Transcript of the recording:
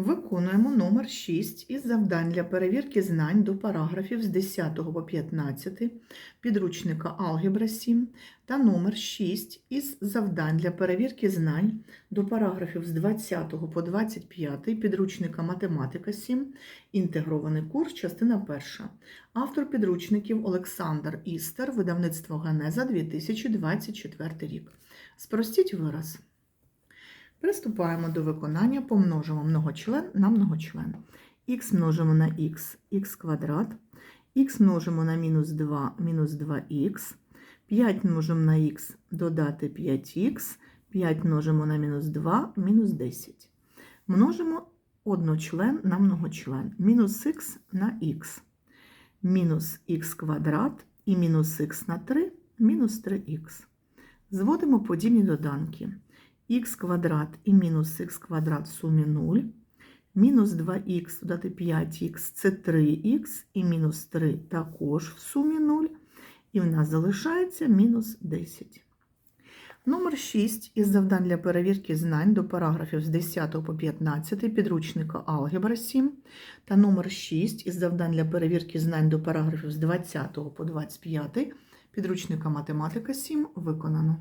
Виконуємо номер 6 із завдань для перевірки знань до параграфів з 10 по 15 підручника Алгебра 7 та номер 6 із завдань для перевірки знань до параграфів з 20 по 25 підручника Математика 7, інтегрований курс, частина 1. Автор підручників Олександр Істер, видавництво Генеза 2024 рік. Спростіть вираз. Приступаємо до виконання, помножимо многочлен на многочлен. х множимо на х, х квадрат, х множимо на мінус 2, мінус 2х, 5 множимо на х, додати 5х, 5 множимо на мінус 2, мінус 10. Множимо одночлен на многочлен. Мінус х на х. Мінус х квадрат і мінус х на 3, мінус 3х. Зводимо подібні доданки х квадрат і мінус х квадрат в сумі 0. Мінус 2х додати 5х це 3х і мінус 3 також в сумі 0. І в нас залишається мінус 10. Номер 6 із завдань для перевірки знань до параграфів з 10 по 15 підручника Алгебра 7 та номер 6 із завдань для перевірки знань до параграфів з 20 по 25 підручника Математика 7 виконано.